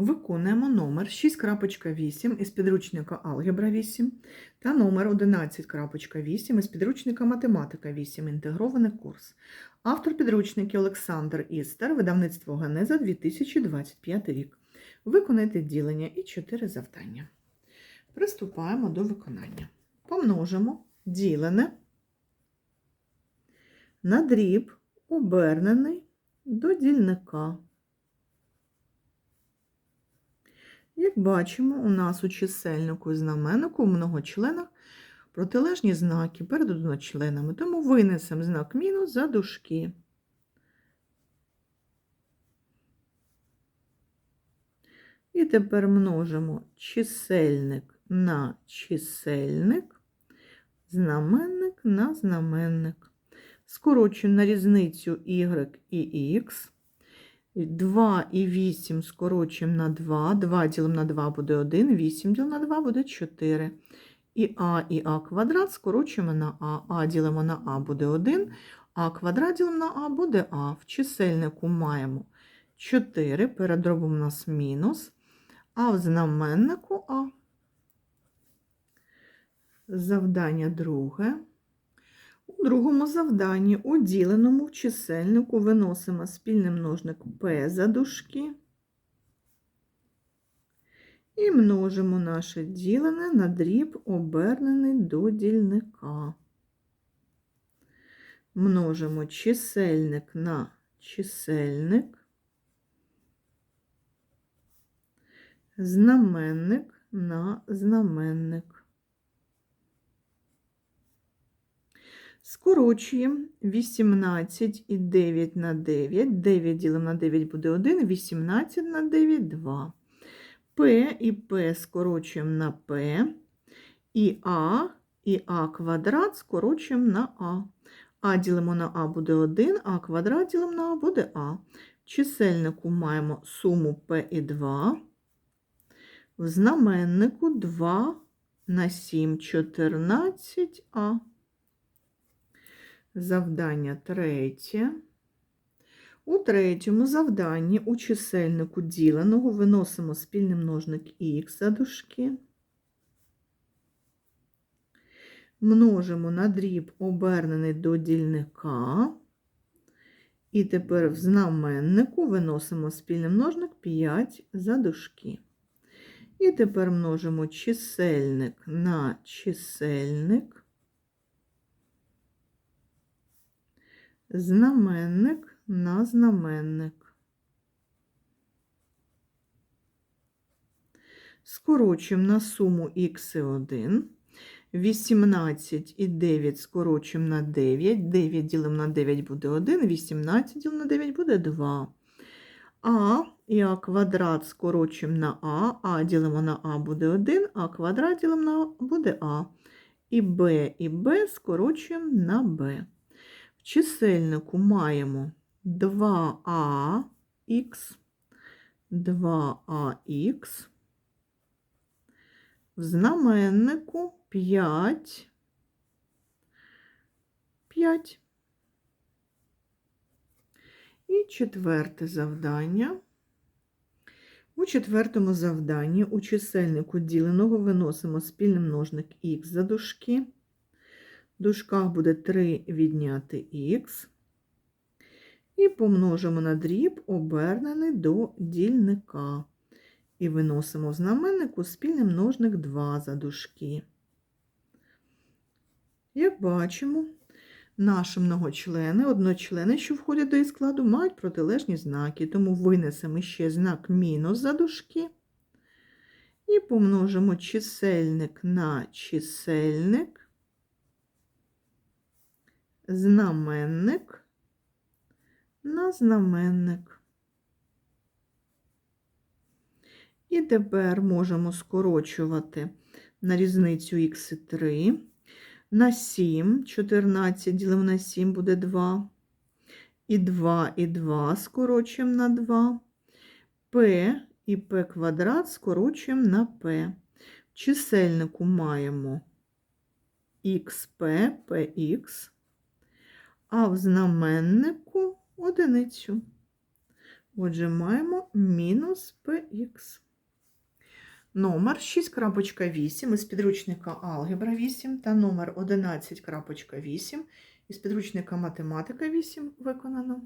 Виконуємо номер 6.8 із підручника Алгебра 8 та номер 11.8 із підручника Математика 8. Інтегрований курс. Автор підручників Олександр Істер, видавництво Генеза 2025 рік. Виконайте ділення і 4 завдання. Приступаємо до виконання. Помножимо ділене на дріб, обернений до дільника. Як бачимо, у нас у чисельнику і знаменнику у многочленах протилежні знаки перед одночленами, тому винесемо знак мінус за дужки. І тепер множимо чисельник на чисельник, знаменник на знаменник. Скорочуємо на різницю y і x. 2 і 8 скорочуємо на 2, 2 ділимо на 2 буде 1, 8 ділимо на 2 буде 4. І а і а квадрат скорочуємо на а, а ділимо на а буде 1, а квадрат ділимо на а буде а. В чисельнику маємо 4, перед дробом у нас мінус, а в знаменнику а. Завдання друге. У другому завданні у діленому чисельнику виносимо спільний множник p за дужки і множимо наше ділене на дріб, обернений до дільника. Множимо чисельник на чисельник, знаменник на знаменник. Скорочуємо 18 і 9 на 9. 9 ділимо на 9 буде 1, 18 на 9 2. П і П скорочуємо на П. І А і А квадрат скорочуємо на А. А ділимо на А буде 1, А квадрат ділимо на А буде А. В чисельнику маємо суму П і 2. В знаменнику 2 на 7 14 А. Завдання третє. У третьому завданні у чисельнику діленого виносимо спільний множник х за дужки. Множимо на дріб обернений до дільника. І тепер в знаменнику виносимо спільний множник 5 за дужки. І тепер множимо чисельник на чисельник. Знаменник на знаменник. Скорочуємо на суму х і 1. 18 і 9 скорочуємо на 9. 9 ділимо на 9 буде 1, 18 ділимо на 9 буде 2. А і а квадрат скорочуємо на а, а ділимо на а буде 1, а квадрат ділимо на а буде а. І b і b скорочуємо на b. В чисельнику маємо 2ах, 2ах, в знаменнику 5, 5. І четверте завдання. У четвертому завданні у чисельнику діленого виносимо спільний множник х за дужки. Дужках буде 3 відняти х. І помножимо на дріб, обернений до дільника. І виносимо в знаменнику спільний множник 2 за дужки. Як бачимо, наші многочлени, одночлени, що входять до її складу, мають протилежні знаки, тому винесемо ще знак мінус за дужки. І помножимо чисельник на чисельник знаменник на знаменник. І тепер можемо скорочувати на різницю х і 3. На 7, 14 ділимо на 7 буде 2. І 2 і 2 скорочуємо на 2. P і P квадрат скорочуємо на P. В чисельнику маємо xp, px а в знаменнику одиницю. Отже, маємо мінус px. Номер 6.8 із підручника Алгебра 8 та номер 11.8 із підручника Математика 8 виконано.